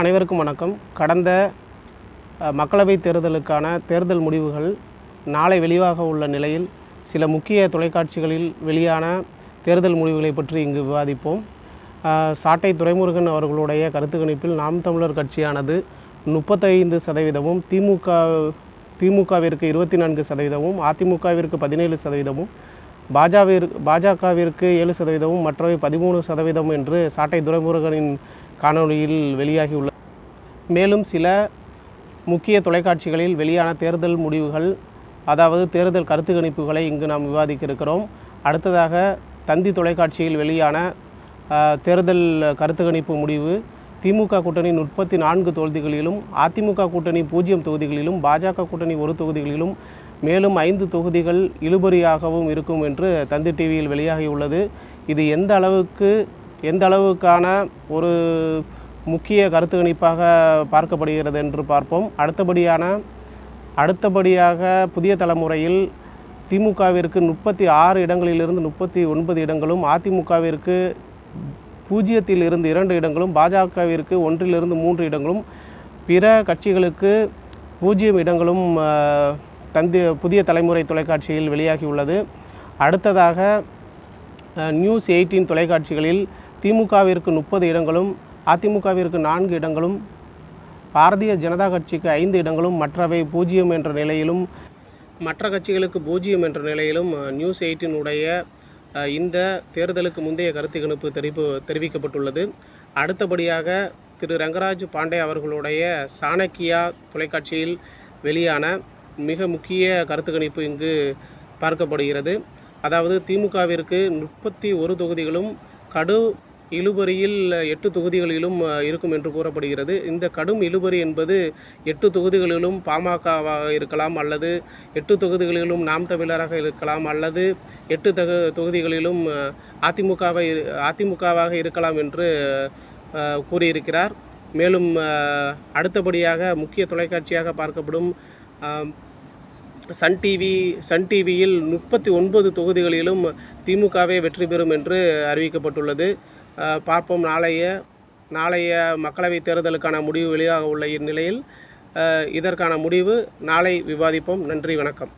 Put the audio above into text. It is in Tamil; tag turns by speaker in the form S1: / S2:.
S1: அனைவருக்கும் வணக்கம். கடந்த மக்களவைத் தேர்தலுக்கான தேர்தல் முடிவுகள் நாளை வெளியாக உள்ள நிலையில் சில முக்கிய தொலைக்காட்சிகளில் வெளியான தேர்தல் முடிவுகளை பற்றி இங்கு விவாதிப்போம். சாட்டை துரைமுருகன் அவர்களுடைய கருத்து கணிப்பில் நாம் தமிழர் கட்சியானது முப்பத்தைந்து சதவீதமும் திமுக திமுகவிற்கு இருபத்தி நான்கு சதவீதமும் அதிமுகவிற்கு பதினேழு சதவீதமும் பாஜவிற்கு பாஜகவிற்கு ஏழு சதவீதமும் மற்றவை பதிமூணு சதவீதம் என்று சாட்டை துரைமுருகனின் காணொளியில் வெளியாகியுள்ளது மேலும் சில முக்கிய தொலைக்காட்சிகளில் வெளியான தேர்தல் முடிவுகள் அதாவது தேர்தல் கருத்து கணிப்புகளை இங்கு நாம் விவாதிக்க இருக்கிறோம் அடுத்ததாக தந்தி தொலைக்காட்சியில் வெளியான தேர்தல் கருத்து கணிப்பு முடிவு திமுக கூட்டணி முப்பத்தி நான்கு தொகுதிகளிலும் அதிமுக கூட்டணி பூஜ்ஜியம் தொகுதிகளிலும் பாஜக கூட்டணி ஒரு தொகுதிகளிலும் மேலும் ஐந்து தொகுதிகள் இழுபறியாகவும் இருக்கும் என்று தந்தி டிவியில் வெளியாகியுள்ளது. இது எந்த அளவுக்கு எந்த அளவுக்கான ஒரு முக்கிய கருத்து கணிப்பாக பார்க்கப்படுகிறது என்று பார்ப்போம். அடுத்தபடியான அடுத்தபடியாக புதிய தலைமுறையில் திமுகவிற்கு முப்பத்தி ஆறு இடங்களிலிருந்து முப்பத்தி ஒன்பது இடங்களும் அதிமுகவிற்கு பூஜ்ஜியத்தில் இருந்து இரண்டு இடங்களும் பாஜகவிற்கு ஒன்றிலிருந்து மூன்று இடங்களும் பிற கட்சிகளுக்கு பூஜ்ஜியம் இடங்களும் ஆஹ், தந்தி புதிய தலைமுறை தொலைக்காட்சியில் வெளியாகியுள்ளது அடுத்ததாக நியூஸ் எயிட்டீன் தொலைக்காட்சிகளில் திமுகவிற்கு முப்பது இடங்களும் அதிமுகவிற்கு நான்கு இடங்களும் பாரதிய ஜனதா கட்சிக்கு ஐந்து இடங்களும் மற்றவை பூஜ்ஜியம் என்ற நிலையிலும் மற்ற கட்சிகளுக்கு பூஜ்ஜியம் என்ற நிலையிலும் நியூஸ் எயிட்டினுடைய இந்த தேர்தலுக்கு முந்தைய கருத்து கணிப்பு தெரிவிப்பு தெரிவிக்கப்பட்டுள்ளது. அடுத்தபடியாக திரு ரங்கராஜ் பாண்டே அவர்களுடைய சாணக்கியா தொலைக்காட்சியில் வெளியான மிக முக்கிய கருத்து கணிப்பு இங்கு பார்க்கப்படுகிறது. அதாவது திமுகவிற்கு முப்பத்தி ஒரு தொகுதிகளும் கடு இழுபறியில் எட்டு தொகுதிகளிலும் இருக்கும் என்று கூறப்படுகிறது. இந்த கடும் இழுபறி என்பது எட்டு தொகுதிகளிலும் பாமகவாக இருக்கலாம் அல்லது எட்டு தொகுதிகளிலும் நாம் தமிழராக இருக்கலாம் அல்லது எட்டு தகு தொகுதிகளிலும் அதிமுகவை அதிமுகவாக இருக்கலாம் என்று கூறியிருக்கிறார். மேலும் அடுத்தபடியாக முக்கிய தொலைக்காட்சியாக பார்க்கப்படும் சன் டிவி சன் டிவியில் முப்பத்தி ஒன்பது தொகுதிகளிலும் திமுகவே வெற்றி பெறும் என்று அறிவிக்கப்பட்டுள்ளது. பார்ப்போம். நாளைய நாளைய மக்களவைத் தேர்தலுக்கான முடிவு வெளியாக உள்ள இந்நிலையில் இதற்கான முடிவு நாளை விவாதிப்போம். நன்றி வணக்கம்.